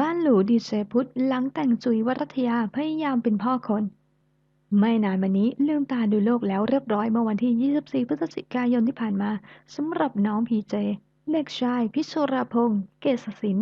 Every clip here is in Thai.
บ้านหรูดีเจพุทธหลังแต่งจุยวรัตยาพยายามเป็นพ่อคน ไม่นานมานี้ลืมตาดูโลกแล้วเรียบร้อยเมื่อวันที่ 24 พฤศจิกายนที่ผ่านมาสำหรับน้องพีเจ เด็กชายพิชราพงศ์เกษสิน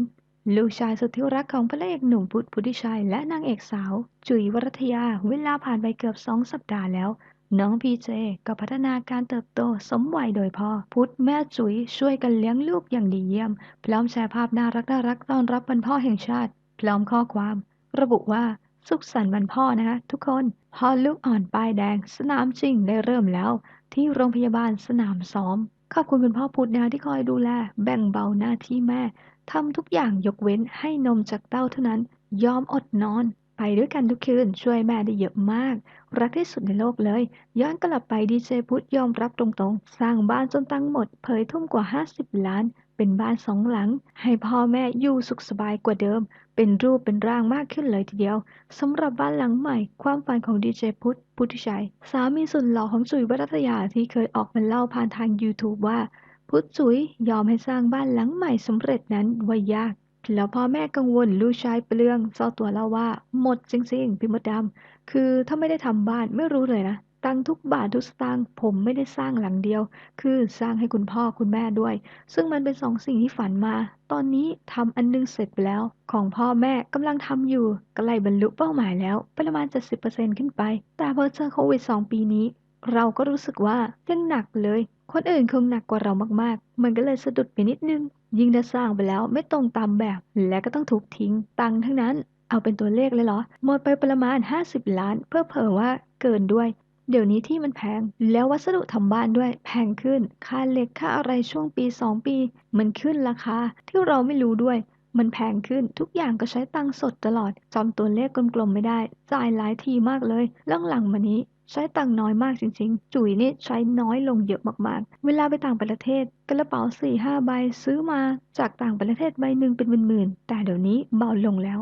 ลูกชายสุดที่รักของพระเอกหนุ่มพุทธพุทธิชัยและนางเอกสาว จุ๋ยวรัตยา เวลาผ่านไปเกือบสองสัปดาห์แล้ว น้องพีเจก็พัฒนาการเติบโตสมวัยโดยพ่อ พุทธแม่จุ๋ยช่วยกันเลี้ยงลูกอย่างดีเยี่ยม พร้อมแชร์ภาพน่ารักน่ารักต้อนรับวันพ่อแห่งชาติ พร้อมข้อความ ระบุว่าสุขสันต์วันพ่อนะคะทุกคนพ่อลูกอ่อนป้ายแดง สนามจริงได้เริ่มแล้ว ที่โรงพยาบาลสนามซ้อม ขอบคุณคุณพ่อพุทธนะคะที่คอยดูแล แบ่งเบาหน้าที่แม่ทำทุกอย่างยกเว้นให้นมจากเต้าเท่านั้น ยอมอดนอน ไปด้วยกันทุกคืนช่วยแม่ได้เยอะมาก รักที่สุดในโลกเลย ย้อนกลับไปดีเจพุทธยอมรับตรงๆ สร้างบ้านจนตังหมด เผยทุ่มกว่า 50 ล้าน เป็นบ้านสองหลัง ให้พ่อแม่อยู่สุขสบายกว่าเดิม เป็นรูปเป็นร่างมากขึ้นเลยทีเดียวสำหรับบ้านหลังใหม่ ความฝันของดีเจพุทธพุทธิชัย สามีสุดหล่อของจุ๋ยวรัตยาที่เคยออกมาเล่าผ่านทาง YouTube ว่าพุทธจุ๋ยยอมให้สร้างบ้านหลังใหม่สำเร็จนั้นว่ายาก แล้วพ่อแม่กังวลลูกชายเปลือง เจ้าตัวเล่าว่า หมดจริงๆ พี่มดดำ คือถ้าไม่ได้ทำบ้านไม่รู้เลยนะ ตังทุกบาททุกสตางค์ผมไม่ได้สร้างหลังเดียว คือสร้างให้คุณพ่อคุณแม่ด้วย ซึ่งมันเป็นสองสิ่งที่ฝันมา ตอนนี้ทำอันนึงเสร็จไปแล้ว ของพ่อแม่กำลังทำอยู่ใกล้บรรลุเป้าหมายแล้ว ประมาณ 70%ขึ้นไป แต่พอเจอโควิด 2 ปีนี้ เราก็รู้สึกว่ายังหนักเลย คนอื่นคงหนักกว่าเรามากๆ มันก็เลยสะดุดไปนิดนึง ยิ่งถ้าสร้างไปแล้วไม่ตรงตามแบบ และก็ต้องถูกทิ้ง ตังทั้งนั้น เอาเป็นตัวเลขเลยเหรอ หมดไปประมาณ 50 ล้าน เพื่อเผอว่าเกินด้วย เดี๋ยวนี้ที่มันแพง แล้ววัสดุทำบ้านด้วย แพงขึ้น ค่าเหล็กค่าอะไรช่วงปี 2 ปี มันขึ้นราคาที่เราไม่รู้ด้วยมันแพงขึ้นทุกอย่างก็ใช้ตังสดตลอดจำตัวเลขกลมๆไม่ได้ จ่ายหลายทีมากเลยล่องหลังมานี้ ใช้ตังน้อยมากจริง ๆ จุ๋ยนี่ใช้น้อยลงเยอะมากๆ เวลาไปต่างประเทศกระเป๋า4-5ใบซื้อมาจากต่างประเทศใบหนึ่งเป็นหมื่นๆแต่เดี๋ยวนี้เบาลงแล้ว